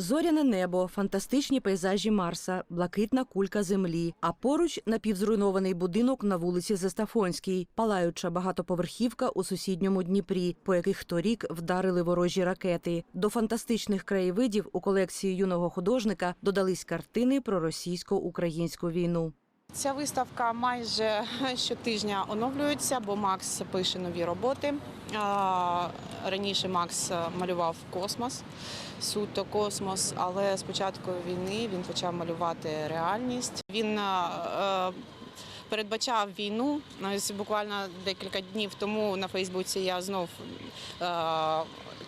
Зоряне небо, фантастичні пейзажі Марса, блакитна кулька землі. А поруч напівзруйнований будинок на вулиці Застафонській, палаюча багатоповерхівка у сусідньому Дніпрі, по яких торік вдарили ворожі ракети. До фантастичних краєвидів у колекції юного художника додались картини про російсько-українську війну. Ця виставка майже щотижня оновлюється, бо Макс пише нові роботи. Раніше Макс малював космос, суто космос, але з початку війни він почав малювати реальність. Він передбачав війну. Буквально декілька днів тому на Фейсбуці я знов.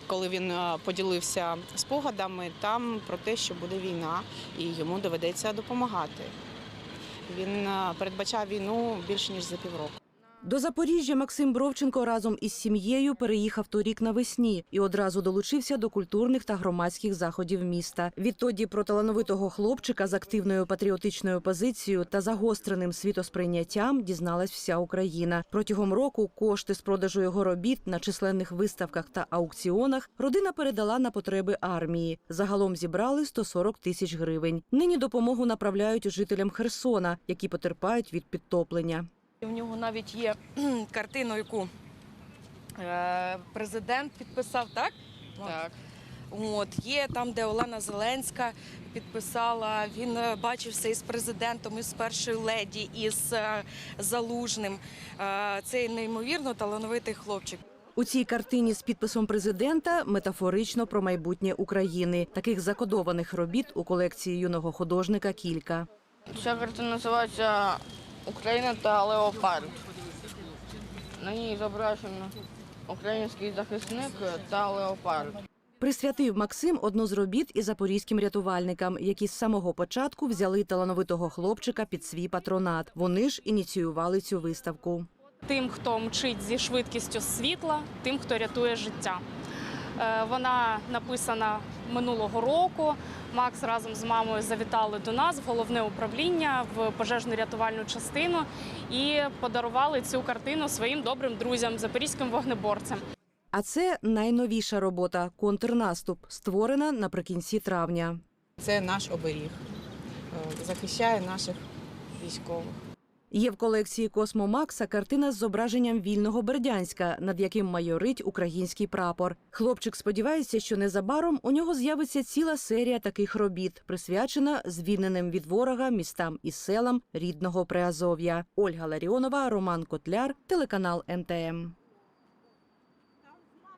Коли він поділився спогадами, там про те, що буде війна, і йому доведеться допомагати. Він е, передбачав війну більше ніж за півроку. До Запоріжжя Максим Бровченко разом із сім'єю переїхав торік навесні і одразу долучився до культурних та громадських заходів міста. Відтоді про талановитого хлопчика з активною патріотичною позицією та загостреним світосприйняттям дізналась вся Україна. Протягом року кошти з продажу його робіт на численних виставках та аукціонах родина передала на потреби армії. Загалом зібрали 140 тисяч гривень. Нині допомогу направляють жителям Херсона, які потерпають від підтоплення. У нього навіть є картину, яку е, президент підписав, так? Так. От є там, де Олена Зеленська підписала. Він е, бачився із президентом, із першою леді, із е, залужним. Цей неймовірно талановитий хлопчик. У цій картині з підписом президента метафорично про майбутнє України. Таких закодованих робіт у колекції юного художника кілька. Ця картина називається Україна та Леопард. На ній зображено український захисник та леопард. Присвятив Максим одну з робіт і запорізьким рятувальникам, які з самого початку взяли талановитого хлопчика під свій патронат. Вони ж ініціювали цю виставку. тим, хто мчить зі швидкістю світла, тим, хто рятує життя. Е, Вона написана минулого року. Макс разом з мамою завітали до нас в головне управління в пожежну рятувальну частину і подарували цю картину своїм добрим друзям, запорізьким вогнеборцям. А це найновіша робота контрнаступ, створена наприкінці травня. Це наш оберіг. Е, Захищає наших військових. Є в колекції Космо Макса картина з зображенням вільного Бердянська, над яким майорить український прапор. Хлопчик сподівається, що незабаром у нього з'явиться ціла серія таких робіт, присвячена звільненим від ворога містам і селам рідного Приазов'я. Ольга Ларіонова, Роман Котляр, телеканал МТМ.